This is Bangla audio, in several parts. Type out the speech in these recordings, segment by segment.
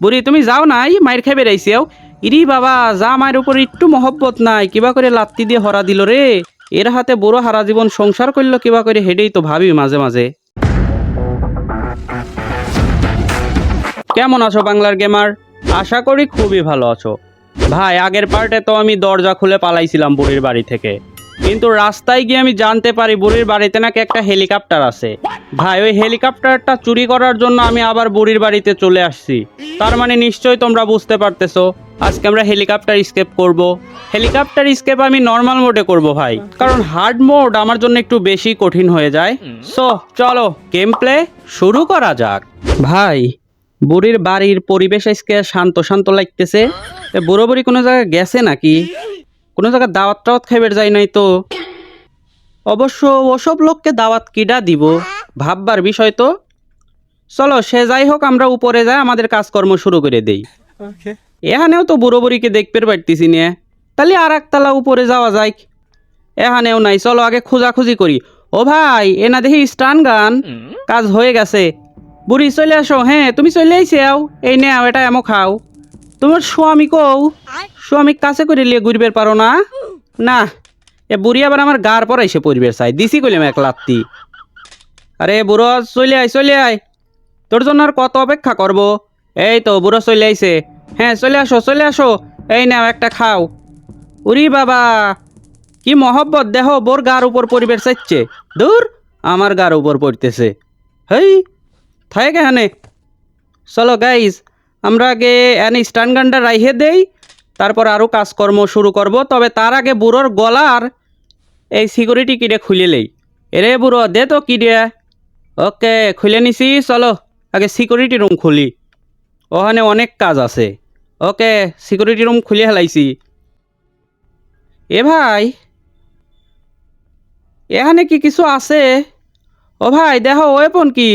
বুড়ি, তুমি যাও নাই মায়ের খাই বেড়াইছেও ইরি বাবা, যা মায়ের উপর একটু মহব্বত নাই, কিবা করে লাত্তি দিয়ে হরা দিল রে। এর হাতে বুড়ো হারা জীবন সংসার করল, কিবা করে হেডেই তো ভাবি মাঝে মাঝে। কেমন আছো বাংলার গেমার আশা করি খুবই ভালো আছো। ভাই, আগের পার্টে তো আমি দরজা খুলে পালাইছিলাম বুড়ির বাড়ি থেকে। কিন্তু রাস্তায় গিয়ে আমি জানতে পারি বুড়ির বাড়িতে নাকি একটা হেলিকপ্টার আছে। ভাই, ওই হেলিকপ্টারটা চুরি করার জন্য আমি আবার বুড়ির বাড়িতে চলে আসছি। তার মানে নিশ্চয়ই তোমরা বুঝতে পারতেছো, আজকে আমরা হেলিকপ্টার স্কেপ করব। হেলিকপ্টার স্কেপ আমি নর্মাল মোডে করব ভাই, কারণ হার্ড মোড আমার জন্য একটু বেশি কঠিন হয়ে যায়। সো চলো গেম প্লে শুরু করা যাক। ভাই, বুড়ির বাড়ির পরিবেশ আজকে শান্ত শান্ত লাগতেছে। বুড়ো বুড়ি কোনো জায়গায় গেছে নাকি? কোনো জায়গায় দাওয়াত টাওয়াত খাইবার যায় নাই তো? অবশ্য ওসব লোককে দাওয়াত কিডা দিব? ভাববার বিষয় তো। চলো সে যাই হোক আমরা উপরে যাই আমাদের কাজকর্ম শুরু করে দেই. এখানেও তো বুড়ো বুড়িকে দেখতে পারতেছি নিয়ে তাহলে আর একতলা উপরে যাওয়া যায় এখানেও নাই চলো আগে খোঁজাখুঁজি করি। ও ভাই এ না দেখি স্টান গান? কাজ হয়ে গেছে। বুড়ি চলে আসো হ্যাঁ তুমি চলে আও। এই নেও এটা এমন খাও। তোমার স্বামী কও? স্বামী কাছে করে লিয়ে ঘুরবে পারো না? না এ বুড়ি আবার আমার গার পর এসে পরিবেশ চাই। দিছি কইলাম এক লাত্তি। আরে বুড়ো চলে আয় চলে আয়। তোর জন্য আর কত অপেক্ষা করব? এই তো বুড়ো চলে আইছে। হ্যাঁ চলে আসো চলে আসো। এই নাও একটা খাও। উরি বাবা কি মহব্বত দেহ বোর গার উপর পরিবেশ চাইছে। দূর আমার গার উপর পড়তেছে। হেই থাকে এখানে চলো গাইজ আমরা আগে এনে স্টান গানটা রাইহে দেই, তারপর আরও কাজকর্ম শুরু করব। তবে তার আগে বুড়োর গলার এই সিকিউরিটি কিরে খুলে লেই। এরে বুড়ো, দে তো কি দিয়ে ওকে, খুলে নিছি, চলো। আগে সিকিউরিটি রুম খুলি। ওখানে অনেক কাজ আছে। ওকে, সিকিউরিটি রুম খুলে হেলাইছি। এ ভাই, এখানে কি কিছু আছে? ও ভাই, দেখো ওয়েপন কি?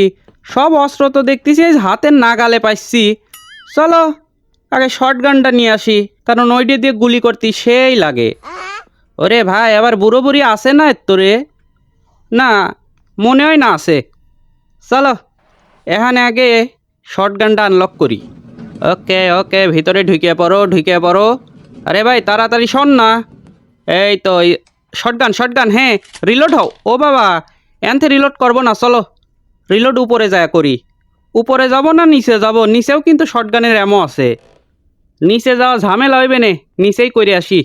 সব অস্ত্র তো দেখতেছি, হাতের নাগালে পাইছি। চলো, আগে শর্ট গানটা নিয়ে আসি, কারণ ওইটা দিয়ে গুলি করতে সেই লাগে। ওরে ভাই, আবার বুড়ো বুড়ি আসে না তোরে? না, মনে হয় না আছে। চলো, এখানে আগে শর্ট গানটা আনলক করি। ওকে ওকে, ভিতরে ঢুকে পড়ো ঢুকে পড়ো। আরে ভাই, তাড়াতাড়ি শোন না। এই তো শর্ট গান শর্ট গান হ্যাঁ রিলোড হও। ও বাবা, এনতে রিলোড করব না, চলো। রিলোড উপরে যায় করি। উপরে যাব না নিচে যাব? নিচেও কিন্তু শর্ট গানের আছে। নিচে যাওয়া ঝামেলা হইবে নে, নিচেই করে আসি।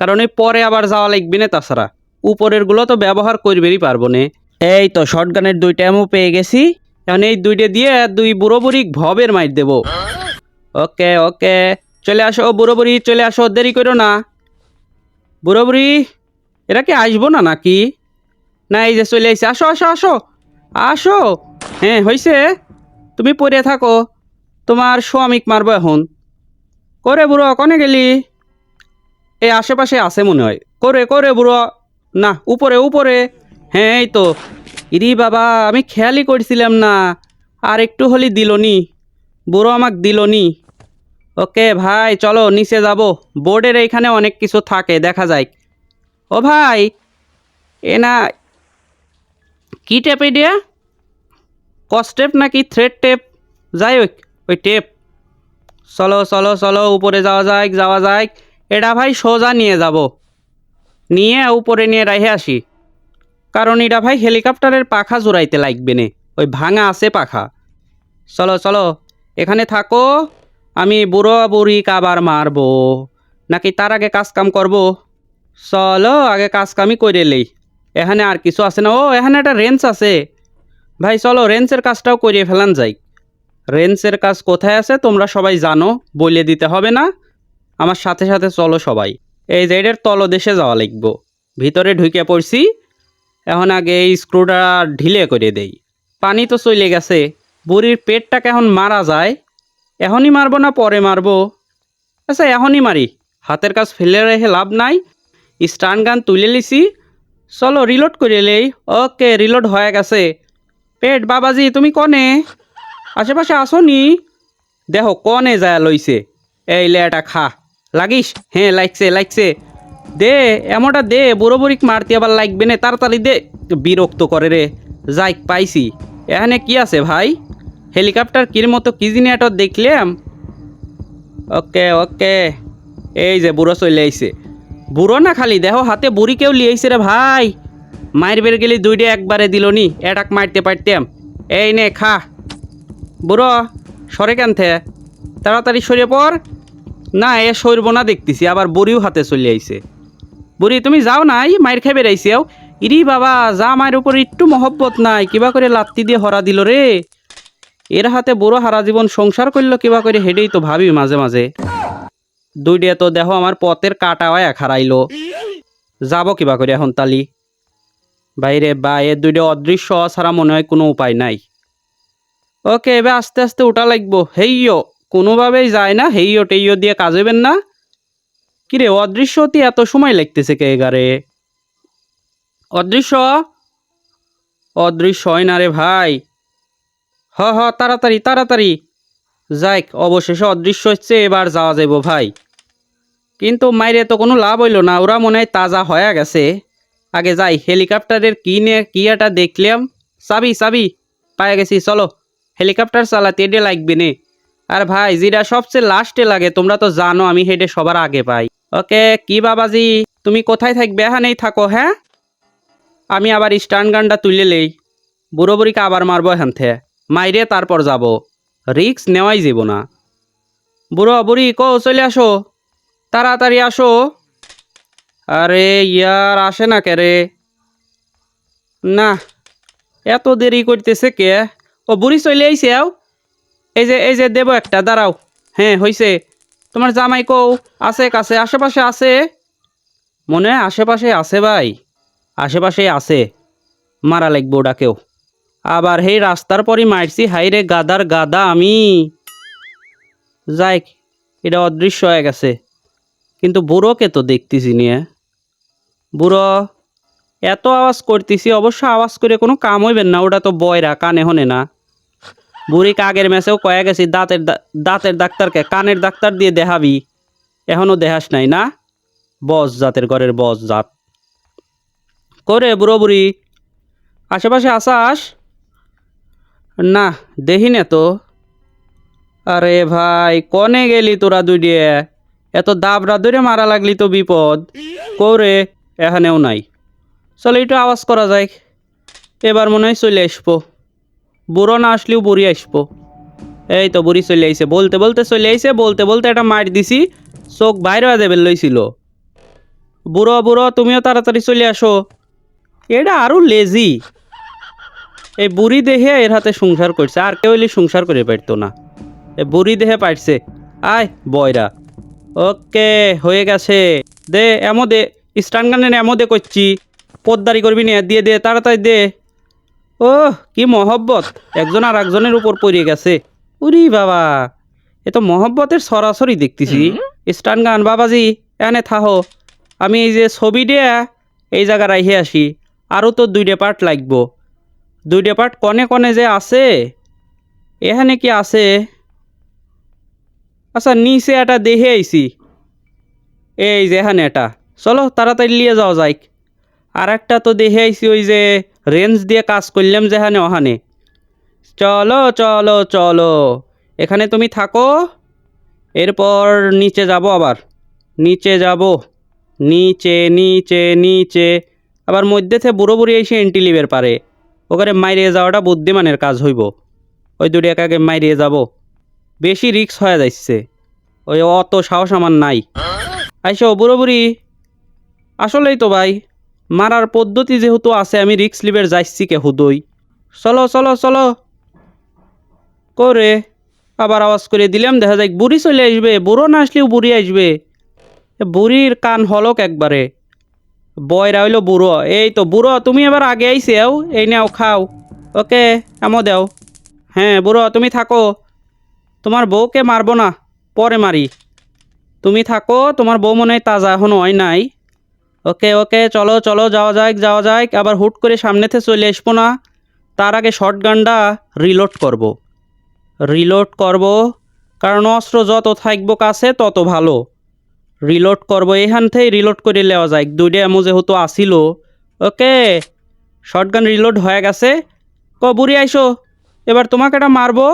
কারণ এই পরে আবার যাওয়া লাগবে না তাছাড়া। উপরেরগুলো তো ব্যবহার করবেরই পারব না। এই তো শর্ট গানের দুইটা এমও পেয়ে গেছি। এখন এই দুইটা দিয়ে দুই বুড়ো বুড়ি ভবের মাইর দেবো। ওকে ওকে, চলে আসো বুড়ো বুড়ি, চলে আসো, দেরি করো না। বুড়ো বুড়ি, এরা কি আসব না নাকি? না, এই যে চলে আইসে আসো আসো আসো আসো। হ্যাঁ হয়েছে তুমি পড়ে থাকো। তোমার স্বামীক মারবো এখন। করে বুড়ো, কনে গেলি? এই আশেপাশে আছে মনে হয়। করে করে বুড়ো। না, উপরে উপরে। হ্যাঁ এই তো। ইরি বাবা, আমি খেয়ালই করছিলাম না। আর একটু হলি দিলনি। বুড়ো আমাক দিলনি। ওকে ভাই, চলো, নিচে যাব। বোর্ডের এইখানে অনেক কিছু থাকে, দেখা যায় ও ভাই, এ না, কি টেপ দিয়া? কস টেপ নাকি থ্রেড টেপ যাই হোক, ওই টেপ চলো চলো চলো, উপরে যাওয়া যায় যাওয়া যায় এটা ভাই সোজা নিয়ে যাব। নিয়ে উপরে নিয়ে রাখে আসি। কারণ এটা ভাই হেলিকপ্টারের পাখা জোড়াইতে লাগবে নে। ওই ভাঙা আছে পাখা। চলো চলো, এখানে থাকো। আমি বুড়ো বুড়ি কাবার মারবো। নাকি তার আগে কাজ কাম করব? চলো, আগে কাজ কামই করে এখানে আর কিছু আছে না। ও, এখানে একটা রেঞ্চ আছে। ভাই, চলো, রেঞ্চের কাজটাও করিয়ে ফেলান যাই। রেঞ্চের কাজ কোথায় আছে তোমরা সবাই জানো, বলে দিতে হবে না। আমার সাথে সাথে চলো সবাই। এই এটার তলদেশে যাওয়া লাগবো ভিতরে ঢুকে পড়ছি। এখন আগে এই স্ক্রুটা ঢিলে করে দেই। পানি তো চলে গেছে। বুড়ির পেটটাকে এখন মারা যায়? এখনই মারবো না পরে মারবো? আচ্ছা এখনই মারি। হাতের কাজ ফেলে রেখে লাভ নাই। স্টান গান তুলে লিছি চলো রিলোড করে লেই ওকে রিলোড হয়ে গেছে। পেট বাবাজি, তুমি কনে? আশেপাশে আসো নি দেখো, কনে যায় লইছে। এই লে এটা খা। লাগিস? হ্যাঁ লাগছে লাগছে। দে, এমনটা দে, বুড়ো বুড়িক মারতে আবার লাগবে না, তাড়াতাড়ি দে। বিরক্ত করে রে। যাই পাইছি। এখানে কি আছে ভাই? হেলিকপ্টার কির মতো কি এটা দেখলাম? ওকে ওকে। এই যে বুড়ো চলে আইছে। বুড়ো না খালি দেহ হাতে বুড়ি কেউ লিয়েছে রে ভাই। মায়ের বের গেলি দুইটা একবারে দিল নি এটাক মারতে পারতাম। এই নে, খা। বুড়ো, সরে কেনথে? তাড়াতাড়ি সরে পর না, এ সরব না দেখতেছি, আবার বুড়িও হাতে চলে আইছে। বুড়ি, তুমি যাও নাই মায়ের খেয়ে বেড়াইছেও ইরি বাবা, যা মায়ের উপর একটু মহব্বত নাই, কিবা করে লাত্তি দিয়ে হরা দিল রে। এর হাতে বুড়ো হারা জীবন সংসার করল, কিবা করে হেডেই তো ভাবি মাঝে মাঝে। দুইটা তো দেখো আমার পথের কাটা হয় এক হারাইলো যাব কিবা করে এখন তালি। বাইরে, বা এর দুইটা অদৃশ্য ছাড়া মনে হয় কোনো উপায় নাই। ওকে, এবার আস্তে আস্তে উঠা লাগবো। হেইও কোনোভাবেই যায় না। হেইও টেইও দিয়ে কাজ হইবেন না। কিরে, অদৃশ্য অতি এত সময় লাগতেছে কে এগারে? অদৃশ্য? অদৃশ্য হয় না রে ভাই। হ হ, তাড়াতাড়ি তাড়াতাড়ি। যাইক, অবশেষে অদৃশ্য হচ্ছে, এবার যাওয়া যাইব ভাই। কিন্তু মাইরে তো কোনো লাভ হইল না। ওরা মনে হয় তাজা হয়ে গেছে। আগে যাই, হেলিকপ্টারের কি নে কি একটা দেখলাম? চাবি চাবি। পায়ে গেছি, চলো। হেলিকপ্টার চালাতে এডে লাগবে নে। আর ভাই যেটা সবচেয়ে লাস্টে লাগে, তোমরা তো জানো, আমি হেডে সবার আগে পাই। ওকে, কি বাবাজি? তুমি কোথায় থাকবে? এখানেই থাকো হ্যাঁ? আমি আবার স্টান গানটা তুলে লেই। বুড়ো বুড়িকে আবার মারবো এখান থেকে। মাইরে তারপর যাব। রিক্স নেওয়াই যাব না। বুড়ো বুড়ি কো চলে আসো। তাড়াতাড়ি আসো। আরে ইয়ার আসে না কে রে? না, এত দেরি করতেছে কে? ও, বুড়ি চলে আইসে আও। এই যে এই যে, দেব একটা, দাঁড়াও। হ্যাঁ হইছে। তোমার জামাই কও, আছে কাছে, আশেপাশে আছে? মনে হয় আশেপাশে আছে ভাই। আশেপাশে আছে। মারা লাগবো ওটাকেও আবার সেই রাস্তার পরই মারছি হাইরে গাদার গাদা আমি। যাই, এটা অদৃশ্য হয়ে গেছে। কিন্তু বুড়োকে তো দেখতেছি নিয়ে বুড়ো, এত আওয়াজ করতেছি, অবশ্য আওয়াজ করে কোনো কাম হইবেন না, ওটা তো বয়রা, কানে হনে না। বুড়ি কাগের ম্যাচেও কয়ে গেছি, দাঁতের দাঁতের ডাক্তারকে কানের ডাক্তার দিয়ে দেখাবি। এখনও দেখাস নাই না? বস জাতের ঘরের বস জাত। করে বুড়ো বুড়ি, আশেপাশে আসাস? না দেখি না তো। আরে ভাই, কনে গেলি তোরা দুইডিয়ে এত দাবরা ধরে মারা লাগলি তো বিপদ। কৌরে, এখানেও নাই। চলে একটু আওয়াজ করা যায় এবার মনে হয় চলে আসব। বুড়ো না আসলেও বুড়ি আসব। এই তো বুড়ি চলে আইছে। বলতে বলতে চলে আইছে, বলতে বলতে একটা মার দিছি। চোখ বাইরে হয়ে যাবে লইছিল। বুড়ো বুড়ো, তুমিও তাড়াতাড়ি চলে আসো। এটা আরও লেজি এই বুড়ি দেহে এর হাতে সংসার করছে। আর কেউ সংসার করে পারতো না। এ বুড়ি দেহে পারছে। আয়, বয়রা। ওকে হয়ে গেছে। দে এমো দে স্টান গানের এমো দে করছি। পদ্মারি করবি না দিয়ে দে তাড়াতাড়ি দে। ও কি মহব্বত। একজন আর একজনের উপর পড়ে গেছে। উরি বাবা এ তো মহব্বতের সরাসরি দেখতেছি। স্টান গান বাবাজি এনে থাহো। আমি এই যে ছবি দিয়ে এই জায়গা রাইহে আসি। আরও তো দুইটা পার্ট লাগবো। দুইটা পার্ট কনে কনে যে আছে। এখানে কি আছে? আচ্ছা নিচে এটা দেখে আইছি। এই যে এখানে এটা। চলো, তাড়াতাড়ি নিয়ে যাওয়া যাই আর একটা তো দেখে আইছি, ওই যে রেঞ্জ দিয়ে কাজ করলাম যেখানে ওখানে। চলো চলো চলো। এখানে তুমি থাকো। এরপর নিচে যাব আবার। নিচে যাব। নিচে নিচে নিচে। আবার মধ্যে থেকে বুড়ো বুড়ি এসে এন্টিলিভের পারে। ওখানে মাইরিয়ে যাওয়াটা বুদ্ধিমানের কাজ হইব। ওই দুটি একাকে মাইরিয়ে যাব। বেশি রিক্স হয়ে যাচ্ছে ওই অত সাহস আমার নাই। আইসো বুড়ো বুড়ি আসলেই তো ভাই, মারার পদ্ধতি যেহেতু আছে, আমি রিক্স লিবের যাচ্ছি কে হুদই চলো চলো চলো। করে আবার আওয়াজ করে দিলাম, দেখা যায় বুড়ি চলে আসবে, বুড়ো না আসলেও বুড়ি আসবে। বুড়ির কান হলক একবারে। বয়রা হইল বুড়ো। এই তো বুড়ো, তুমি এবার আগে আইসেও এই নাও খাও। ওকে এমো দেও। হ্যাঁ বুড়ো, তুমি থাকো। তোমার বউকে মারবো না, পরে মারি। তুমি থাকো, তোমার বউ মনে হয় তাজা, এখনও হয় নাই। ওকে ওকে, চলো চলো, যাওয়া যাক যাওয়া যাক, আবার হুট করে সামনেতে চলে আসব না। তার আগে শর্ট গানটা রিলোড করব। রিলোড করব, কারণ অস্ত্র যত থাকব কাছে, তত ভালো। রিলোড করব, এখান থেকে রিলোড করে নেওয়া যায় দুইটা এমন যেহেতু আসিল। ওকে শর্ট গান রিলোড হয়ে গেছে। ক বুড়ি আইসো, এবার তোমাকে এটা মারবো।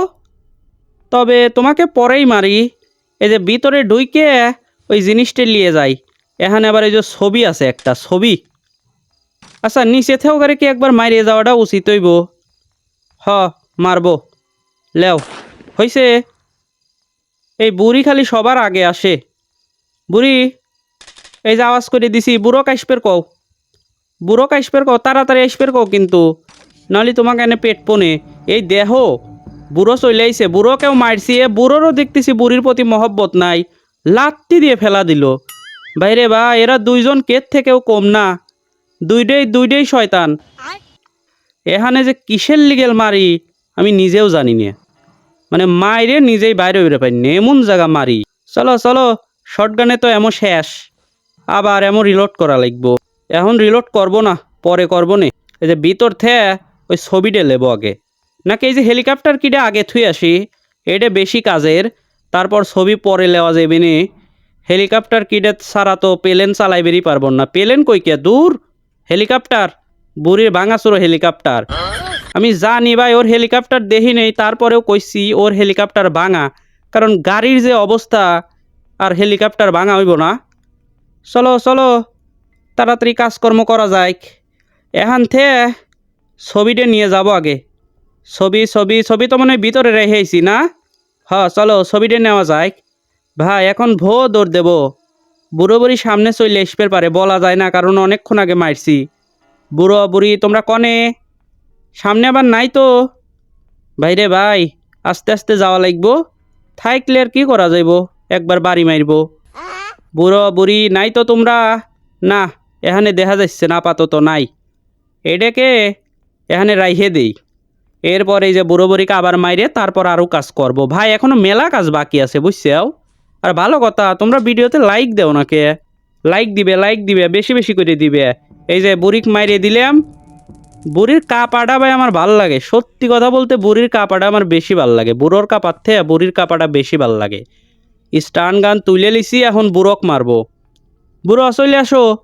তবে তোমাকে পরেই মারি। এই যে ভিতরে ঢুইকে ওই জিনিসটা নিয়ে যাই। এখানে আবার এই যে ছবি আছে একটা, ছবি। আচ্ছা নিচে থেও করে কি একবার মারিয়ে যাওয়াটা উচিত হইব? হ, মারবো। লেও, হইছে। এই বুড়ি খালি সবার আগে আসে। বুড়ি, এই যে আওয়াজ করে দিছি, বুড়ো কাইসপের কও। বুড়ো কাইসপের কও, তাড়াতাড়ি আসপের কও কিন্তু। নাহলে তোমাকে এনে পেট পনে। এই দেহ বুড়ো চলে আইছে বুড়োকেও মারছি এ বুড়োরও দেখতেছি বুড়ির প্রতি মহব্বত নাই। লাত্তি দিয়ে ফেলা দিল। বাইরে বা এরা দুইজন কেত থেকেও কম না। দুইটাই দুইটাই শয়তান এখানে যে কিসের লিগেল মারি আমি নিজেও জানি না। মানে মাইরে নিজেই বাইরে বেরো পাই এমন জায়গা মারি চলো চলো শর্টগানে তো এমন শেষ। আবার এমন রিলোড করা লাগবো। এখন রিলোড করব না, পরে করব নে। এই যে ভিতর থে, ওই ছবিটা লেবো আগে। নাকি এই যে হেলিকপ্টার কিটা আগে থুই আসি এটা বেশি কাজের, তারপর ছবি পরে লেওয়া যাবে নে। হেলিকপ্টার কিটে ছাড়া তো প্লেন চালাইবেরই পারব না। প্লেন কই কে? দূর! হেলিকপ্টার! বুড়ির ভাঙাচুরো হেলিকপ্টার। আমি জানি ভাই, ওর হেলিকপ্টার দেখি নেই, তারপরেও কইছি ওর হেলিকপ্টার ভাঙা। কারণ গাড়ির যে অবস্থা, আর হেলিকপ্টার ভাঙা হইব না। চলো চলো, তাড়াতাড়ি কাজকর্ম করা যায় এখান থে, ছবিটা নিয়ে যাব আগে। ছবি ছবি ছবি তো মনে ভিতরে রেখেছি না? হ, চলো ছবিটা নেওয়া যায় ভাই, এখন ভো দৌড় দেব। বুড়ো বুড়ি সামনে চলে আসবে পারে, বলা যায় না, কারণ অনেকক্ষণ আগে মারছি। বুড়ো বুড়ি, তোমরা কনে? সামনে আবার নাই তো? ভাইরে ভাই, আস্তে আস্তে যাওয়া লাগবো। থাইকলে আর কি করা যাইব? একবার বাড়ি মারব বুড়ো বুড়ি, নাই তো তোমরা? না, এখানে দেখা যাচ্ছে না, আপাতত নাই। এটাকে এখানে রাইহে দেই। এরপর এই যে বুড়ো বুড়িকে আবার মাইরে তারপর আরও কাজ করব। ভাই, এখনও মেলা কাজ বাকি আছে, বুঝছেও? আর ভালো কথা, তোমরা ভিডিওতে লাইক দেও নাকে লাইক দিবে লাইক দিবে, বেশি বেশি করে দিবে। এই যে বুড়িক মাইরে দিলাম। বুড়ির কাপাটা ভাই আমার ভালো লাগে। সত্যি কথা বলতে বুড়ির কাপাটা আমার বেশি ভালো লাগে। বুড়োর কাপার থেকে বুড়ির কাপাটা বেশি ভালো লাগে। স্টান গান তুলে লিছি, এখন বুড়ক মারবো। বুড়ো, চলে আসো।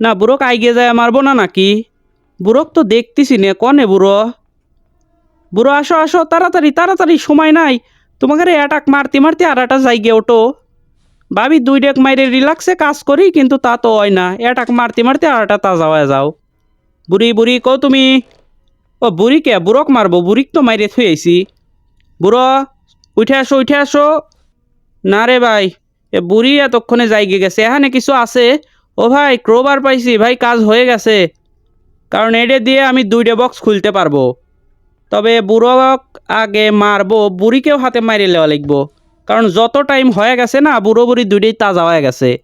না, বুড়োক আইগে যায় মারবো না নাকি? বুড়োক তো দেখতেছি নে, কনে বুড়ো? বুড়ো, আসো আসো, তাড়াতাড়ি তাড়াতাড়ি, সময় নাই। তোমাকে অ্যাটাক মারতে মারতে আর একটা জায়গা ওঠো। ভাবি, দুই ডেক মাইরে রিল্যাক্সে কাজ করি, কিন্তু তা তো হয় না। অ্যাটাক মারতে মারতে আর একটা তাজা হয়ে যাও। বুড়ি বুড়ি, কও তুমি? ও, বুড়ি কে? বুড়ক মারবো, বুড়িক তো মাইরে থুই আইছি। বুড়ো, উঠে আসো উঠে আসো। না রে ভাই, এ বুড়ি এতক্ষণে যাইগে গেছে। এখানে কিছু আছে? ও ভাই ক্রোবার পাইছি। ভাই, কাজ হয়ে গেছে। কারণ এটা দিয়ে আমি দুইটা বক্স খুলতে পারব। তবে বুড়োক আগে মারবো, বুড়িকেও হাতে মারি লেওয়া লিখব। কারণ যত টাইম হয়ে গেছে না, বুড়ো বুড়ি দুইটাই তাজা হয়ে গেছে।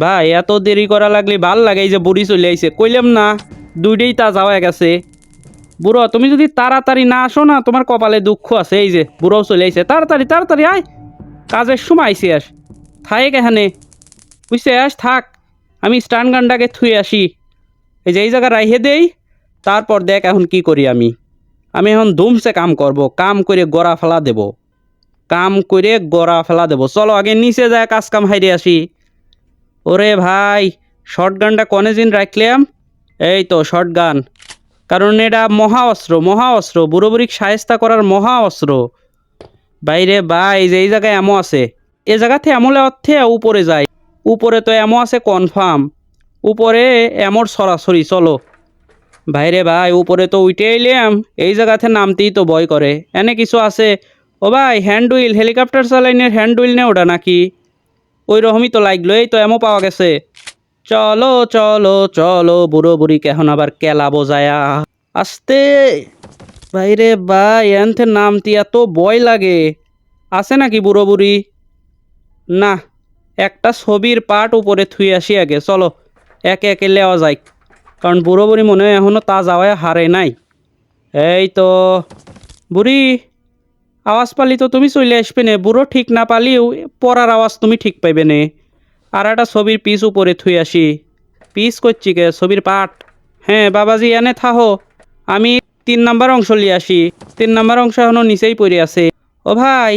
ভাই, এত দেরি করা লাগলে ভালো লাগে এই যে বুড়ি চলে আইছে। কইলাম না, দুইটাই তাজা হয়ে গেছে। বুড়ো, তুমি যদি তাড়াতাড়ি না আসো না, তোমার কপালে দুঃখ আছে। এই যে বুড়োও চলে আইছে। তাড়াতাড়ি তাড়াতাড়ি, আয়। কাজের সময় আইসি আস। থাক এখানে। বুঝছে, আস, থাক। আমি স্টান গানটাকে থুয়ে আসি। এই যে, এই জায়গা রাইহে দেই। তারপর দেখ এখন কি করি আমি। আমি এখন ধুমসে কাম করব, কাম করে গড়া ফেলা দেব। কাম করে গড়া ফেলা দেব। চলো আগে নিচে যায় কাজ কাম হাইরে আসি। ওরে ভাই শর্ট গানটা কনে দিন রাখলাম? এই তো শর্ট গান কারণ এটা মহা অস্ত্র মহা অস্ত্র বুড়ো বুড়িক সায়স্তা করার মহা অস্ত্র বাইরে ভাই, যে এই জায়গায় এমন আছে। এ জায়গাতে এমলে অর্থে উপরে যায় উপরে তো এমন আছে কনফার্ম উপরে এমর সরাসরি, চলো। ভাইরে ভাই, উপরে তো উঠে এলাম। এই জায়গাতে নামতেই তো ভয় করে। এনে কিছু আছে? ও ভাই হ্যান্ড হুইল হেলিকপ্টার চালাইনের হ্যান্ড হুইল নে ওটা নাকি? ওই রকমই তো লাগল, এই তো এমন পাওয়া গেছে। চলো চলো চলো, বুড়ো বুড়িকে এখন আবার কেলা বোঝায়া। আসতে! ভাইরে ভাই এনথে নামতি এত ভয় লাগে। আছে নাকি বুড়ো বুড়ি? না, একটা ছবির পাট উপরে থুই আসি আগে চলো, একে একে লেওয়া যায় কারণ বুড়ো বুড়ি মনে হয় এখনও তা যাওয়ায় হারে নাই। এই তো, বুড়ি, আওয়াজ পালি তো তুমি চলে আসবে নে। বুড়ো ঠিক না পালিও পড়ার আওয়াজ তুমি ঠিক পাইবে নে। আর একটা ছবির পিস উপরে থুই আসি। পিস করছি কে? ছবির পাট হ্যাঁ বাবাজি, এনে থাহো। আমি তিন নাম্বার অংশ লিয়ে আসি। তিন নাম্বার অংশ এখনও নিচেই পড়ে আছে। ও ভাই,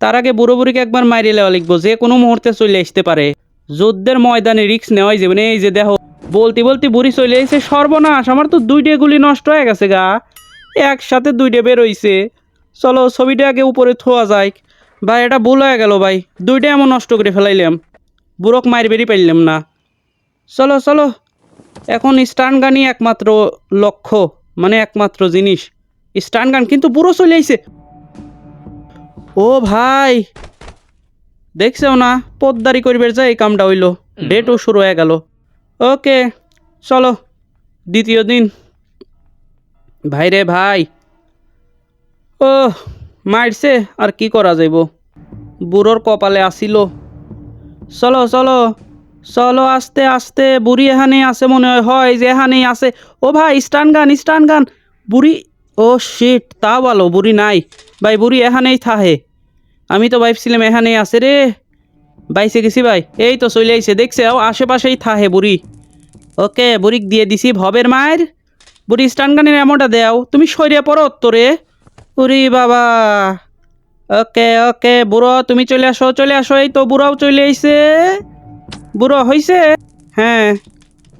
তার আগে বুড়ো বুড়িকে একবার মাইরে লেওয়া লিখব। যে কোনো মুহূর্তে চলে আসতে পারে। যুদ্ধের ময়দানে রিক্স নেওয়াই যাবে এই যে দেখো বলতে বলতে বুড়ি চলে এসে সর্বনাশ আমার তো দুইটা গুলি নষ্ট হয়ে গেছে গা। একসাথে দুইটা বেরোইছে চলো ছবিটা আগে উপরে থোয়া যায় ভাই এটা ভুল হয়ে গেল ভাই। দুইটা এমন নষ্ট করে ফেলাইলাম। বুড়োক মায়ের বেরি পাইলাম না। চলো চলো। এখন স্টান গানই একমাত্র লক্ষ্য মানে একমাত্র জিনিস। স্টান গান কিন্তু বুড়ো চলে আইছে। ও ভাই দেখছেও না পদ্মারি করবে যা এই কামটা হইল। ডেটও শুরু হয়ে গেল। ওকে, চলো, দ্বিতীয় দিন। ভাই রে ভাই। ও মারছে, আর কি করা যাইব? বুড়োর কপালে আসিল। চলো চলো চলো, আস্তে আস্তে, বুড়ি এখানে আছে মনে হয় হয় যে এখানেই আছে। ও ভাই, স্টান গান স্টান গান। বুড়ি, ও শিট তা বলো, বুড়ি নাই। ভাই, বুড়ি এখানেই থাহে আমি তো ভাবছিলাম এখানেই আছে রে। বাইসে গেছি ভাই। এই তো চলে আইসে দেখছে, ও আশেপাশেই থাহে বুড়ি। ওকে, বুড়িক দিয়ে দিছি ভবের মায়ের। বুড়ি স্টান গানের এমনটা দেও, তুমি সরিয়ে পড়ো তোরে উরি বাবা। ওকে ওকে, বুড়ো, তুমি চলে আসো চলে আসো, এই তো বুড়াও চলে আইসে বুড়ো হইছে? হ্যাঁ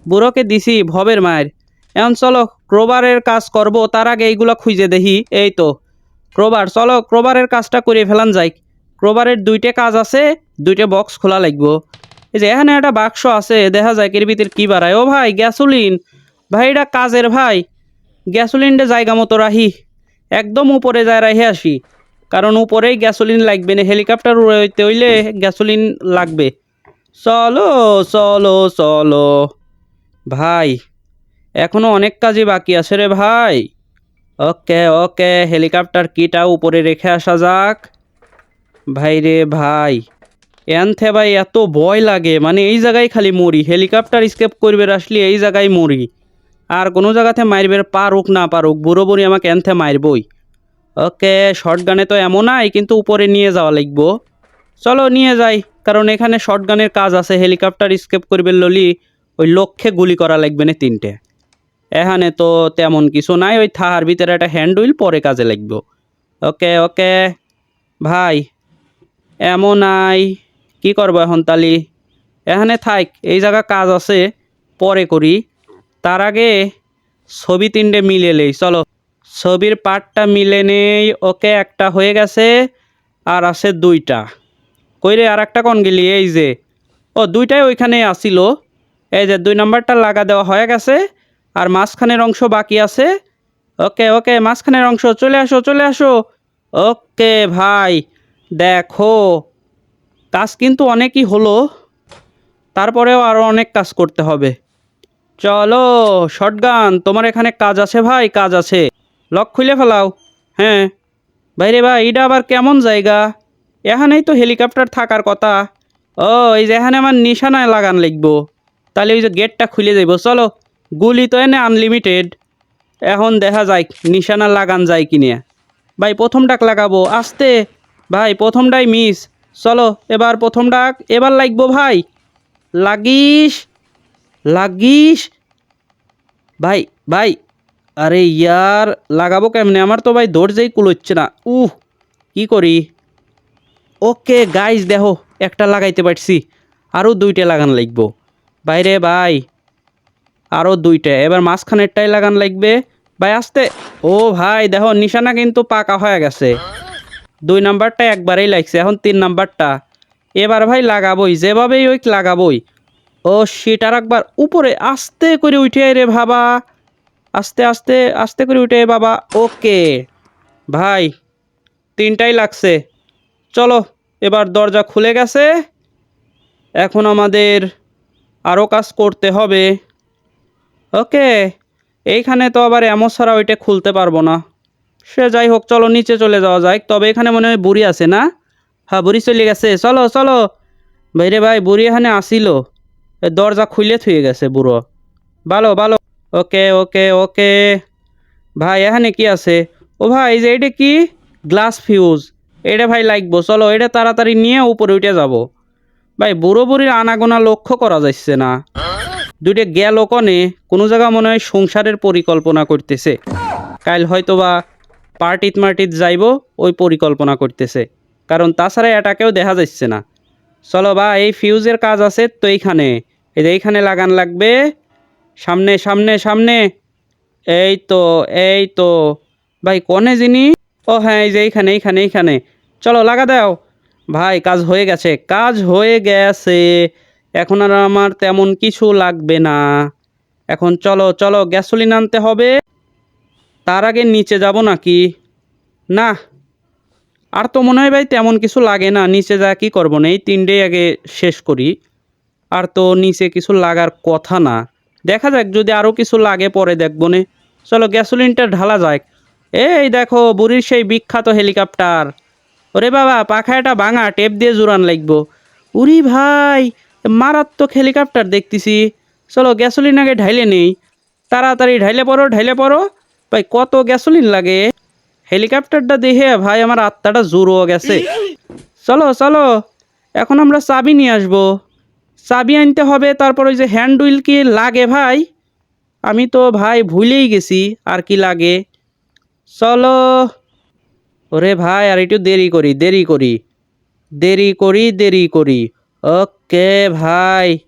বুড়োকে দিছি ভবের মায়ের। এখন চলো, ক্রোবারের কাজ করব, তার আগে এইগুলো খুঁজে দেখি। এই তো, ক্রোবার, চলো, ক্রোবারের কাজটা করে ফেলান যাই। ক্রোবারের দুইটা কাজ আছে দুইটা বক্স খোলা লাগবো। এই যে এখানে একটা বাক্স আছে, দেখা যায় এর ভিতরে কি বাড়ায়? ও ভাই গ্যাসোলিন ভাই, এটা কাজের ভাই। গ্যাসোলিনটা জায়গা মতো রাহি একদম উপরে যায় রাহি আসি। কারণ উপরেই গ্যাসোলিন লাগবে না হেলিকপ্টার উড়াইতে হইলে গ্যাসোলিন লাগবে। চলো চলো চলো। ভাই, এখনও অনেক কাজই বাকি আছে রে ভাই। ওকে ওকে হেলিকপ্টার কিটা উপরে রেখে আসা যাক। ভাই রে ভাই। এনথে ভাই, এত ভয় লাগে। মানে এই জায়গায় খালি মরি। হেলিকপ্টার স্কেপ করবে আসলে এই জায়গায় মরি। আর কোনো জায়গাতে মারবে, পারুক না পারুক, বুড়ো বুড়ি আমাকে এনথে মারবই। ওকে শর্ট গানে তো এমন নাই, কিন্তু উপরে নিয়ে যাওয়া লাগবো। চলো, নিয়ে যাই, কারণ এখানে শর্ট গানের কাজ আছে। হেলিকপ্টার স্কেপ করবে ললি, ওই লক্ষ্যে গুলি করা লাগবে না তিনটে। এখানে তো তেমন কিছু নাই, ওই থাহার ভিতরে একটা হ্যান্ড হুইল পরে কাজে লাগবে। ওকে ওকে, ভাই, এমন নাই। কি করব এখন তালি? এখানে থাক, এই জায়গা কাজ আছে, পরে করি। তার আগে ছবি তিনটে মিলে নেই চলো। ছবির পার্টটা মিলে নেই, ওকে একটা হয়ে গেছে, আর আছে দুইটা। কইরে আর একটা কোন গেলি? এই যে। ও, দুইটাই ওইখানে আসিল এই যে, দুই নাম্বারটা লাগা দেওয়া হয়ে গেছে, আর মাঝখানের অংশ বাকি আছে। ওকে ওকে, মাঝখানের অংশ, চলে আসো চলে আসো। ওকে, ভাই, দেখো। কাজ কিন্তু অনেকই হলো, তারপরেও আরও অনেক কাজ করতে হবে। চলো শটগান তোমার এখানে কাজ আছে ভাই, কাজ আছে। লক খুলে ফেলাও। হ্যাঁ। ভাইরে ভাই, এটা আবার কেমন জায়গা? এখানেই তো হেলিকপ্টার থাকার কথা। ও, এই যে এখানে আমার নিশানায় লাগান লিখব। তাহলে ওই যে গেটটা খুলে যাইব। চলো, গুলি তো এনে আনলিমিটেড এখন দেখা যায় নিশানা লাগান যায় কিনে। ভাই প্রথম ডাক লাগাবো। আস্তে। ভাই, প্রথমটাই মিস চলো, এবার প্রথম ডাক। এবার লাগবো ভাই। লাগিস লাগিস। ভাই ভাই, আরে ইয়ার, লাগাবো কেমনে? আমার তো ভাই দৌড় কুলোচ্ছে না। উহ, কি করি? ওকে গাইজ দেখো, একটা লাগাইতে পারছি। আরও দুইটা লাগান লাগবো। বাইরে, ভাই আরও দুইটা। এবার মাঝখানেরটাই লাগান লাগবে। ভাই, আসতে। ও ভাই, দেখো, নিশানা কিন্তু পাকা হয়ে গেছে। দুই নাম্বারটা একবারেই লাগছে, এখন তিন নাম্বারটা। এবার ভাই লাগাবই, যেভাবেই ওই লাগাবই। ও সেটার একবার উপরে আস্তে করে উঠে রে বাবা আস্তে আস্তে আস্তে করে উঠে বাবা, ওকে। ভাই, তিনটাই লাগছে। চলো, এবার দরজা খুলে গেছে। এখন আমাদের আরও কাজ করতে হবে। ওকে, এইখানে তো আবার এমন ছাড়া ওইটা খুলতে পারব না। সে যাই হোক, চলো, নিচে চলে যাওয়া যায় তবে এখানে মনে হয় বুড়ি আছে না? হ্যাঁ বুড়ি চলে গেছে। চলো চলো। ভাইরে ভাই, বুড়ি এখানে আসিল। দরজা খুলে থুয়ে গেছে বুড়ো। ভালো ভালো। ওকে ওকে ওকে। ভাই, এখানে কি আছে? ও ভাই যে এটা কি? Glass fuse. এটা ভাই লাগবো। চলো, এটা তাড়াতাড়ি নিয়ে উপরে উঠে যাব। ভাই, বুড়ো বুড়ির আনাগোনা লক্ষ্য করা যাচ্ছে না। দুইটা গেল কনে। কোনো জায়গা মনে হয় সংসারের পরিকল্পনা করতেছে। কাল হয়তো বা পার্টিত মার্টিত যাইব, ওই পরিকল্পনা করতেছে। কারণ তাছাড়া এটাকেও দেখা যাচ্ছে না। চলো বা, এই ফিউজের কাজ আছে তো এইখানে। এই যে এইখানে লাগান লাগবে। সামনে সামনে সামনে। এই তো এই তো। ভাই, কনে যিনি? ও হ্যাঁ এই যে এইখানে এইখানে এইখানে। চলো, লাগা দাও। ভাই, কাজ হয়ে গেছে। কাজ হয়ে গেছে। এখন আর আমার তেমন কিছু লাগবে না। এখন চলো চলো, গ্যাসোলিন আনতে হবে। তার আগে নিচে যাব নাকি? না, আর তো মনে হয় ভাই তেমন কিছু লাগে না। নিচে যা কি করব না? এই তিনটেই আগে শেষ করি। আর তো নিচে কিছু লাগার কথা না। দেখা যাক, যদি আরও কিছু লাগে পরে দেখব নে। চলো, গ্যাসোলিনটা ঢালা যাক। এই দেখো, বুড়ির সেই বিখ্যাত হেলিকপ্টার। ওরে বাবা পাখাটা ভাঙা টেপ দিয়ে জোরান লাগবো। উরি ভাই, মারাত্মক হেলিকপ্টার দেখতেছি। চলো, গ্যাসোলিন আগে ঢাইলে নেই। তাড়াতাড়ি ঢাইলে পড়ো ঢাইলে পড়ো। ভাই, কত গ্যাসোলিন লাগে? হেলিকপ্টারটা দেখে ভাই, আমার আত্মাটা জোরও গেছে। চলো চলো, এখন আমরা চাবি নিয়ে আসব। চাবি আনতে হবে, তারপর ওই যে হ্যান্ড হুইল কি লাগে ভাই? আমি তো ভাই ভুলেই গেছি, আর কি লাগে? চলো। ওরে ভাই, আর একটু দেরি করি দেরি করি। দেরি করি দেরি করি। ওকে ভাই।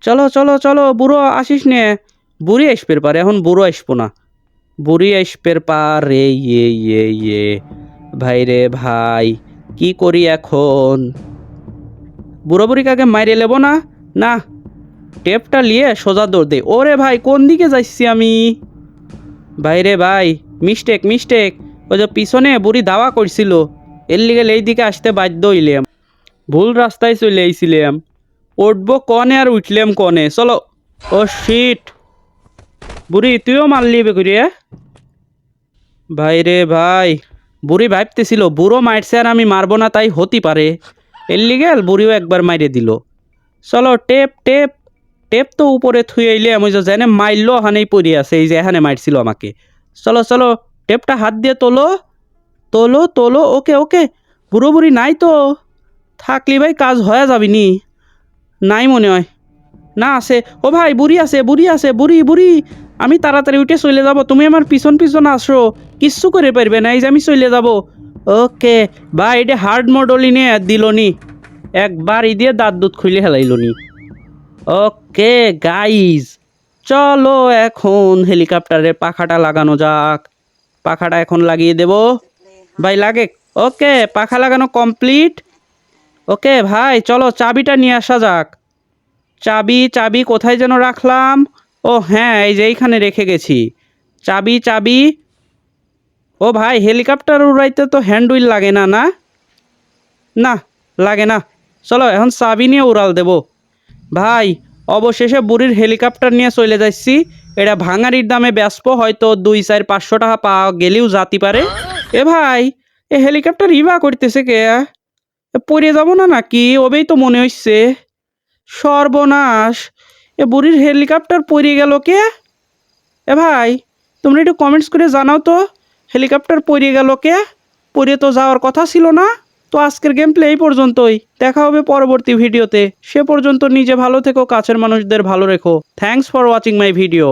চলো চলো চলো, বুড়ো আসিস নে। বুড়ি আসবের পারে, এখন বুড়ো আসব না। বুড়ি আসবের পারে ইয়ে ইয়ে ইয়ে। ভাই রে ভাই, কি করি এখন? বুড়ো বুড়িকে কাকে মাইরে লেবো না? না, টেপটা নিয়ে সোজা দৌড় দে। ওরে ভাই, কোন দিকে যাচ্ছি আমি? ভাই রে ভাই মিস্টেক মিস্টেক ওই যে পিছনে বুড়ি দাওয়া করছিল। এর লিগে এই দিকে আসতে বাধ্য হইলাম। ভুল রাস্তায় চলে আইছিলাম। উঠবো কনে আর উঠলাম কনে। চলো। ও শিট বুড়ি, তুইও মারলি বেগুড়িয়া ভাই রে ভাই, বুড়ি ভাবতেছিল বুড়ো মারছে আর আমি মারবো না, তাই হতে পারে। এর গেল, বুড়িও একবার মাইরে দিল। চলো, টেপ টেপ টেপ তো উপরে থুই আইলে আমি যে জানে হানেই পড়ে আছে, এই যে এখানে মারছিল আমাকে। চলো চলো, টেপটা হাত দিয়ে তোলো তোলো তোলো, ওকে ওকে, বুড়ো বুড়ি নাই তো। থাকলি ভাই, কাজ হয়ে যাবি নি। নাই মনে হয়। না আছে, ও ভাই, বুড়ি আছে বুড়ি আছে, বুড়ি বুড়ি। আমি তাড়াতাড়ি উঠে চলে যাব। তুমি আমার পিছন পিছন আসো। কিচ্ছু করে পারবে না, এই যে আমি চলে যাব। ওকে ভাই এটা হার্ড মডেলই নিয়ে দিল নি একবার ই দিয়ে দাঁত দুধ খুলে হেলাইল নি ওকে গাইজ চলো এখন হেলিকপ্টারের পাখাটা লাগানো যাক। পাখাটা এখন লাগিয়ে দেব। ভাই, লাগে। ওকে, পাখা লাগানো কমপ্লিট ওকে, ভাই, চলো, চাবিটা নিয়ে আসা যাক। চাবি চাবি কোথায় যেন রাখলাম? ও হ্যাঁ এই যে এইখানে রেখে গেছি। চাবি চাবি। ও ভাই, হেলিকপ্টার উড়াইতে তো হ্যান্ড হুইল লাগে না না? না, লাগে না। চলো, এখন চাবি নিয়ে উড়াল দেব। ভাই, অবশেষে বুড়ির হেলিকপ্টার নিয়ে চলে যাচ্ছি। এটা ভাঙারির দামে ব্যস্ত, হয়তো দুই, চার, পাঁচশো টাকা পাওয়া গেলেও যাতে পারে। এ ভাই, এ হেলিকপ্টার ইবা করতেছে কে? পড়ে যাব না নাকি? ওবেই তো মনে হচ্ছে সর্বনাশ। এ বুড়ির হেলিকপ্টার পড়ে গেল কে? এ ভাই, তোমরা একটু কমেন্টস করে জানাও তো হেলিকপ্টার পড়ে গেল কে? পড়ে তো যাওয়ার কথা ছিল না, তো আজকের গেম প্লে এই পর্যন্তই। দেখা হবে পরবর্তী ভিডিওতে সে পর্যন্ত নিজে ভালো থেকো, কাছের মানুষদের ভালো রেখো। Thanks for watching my video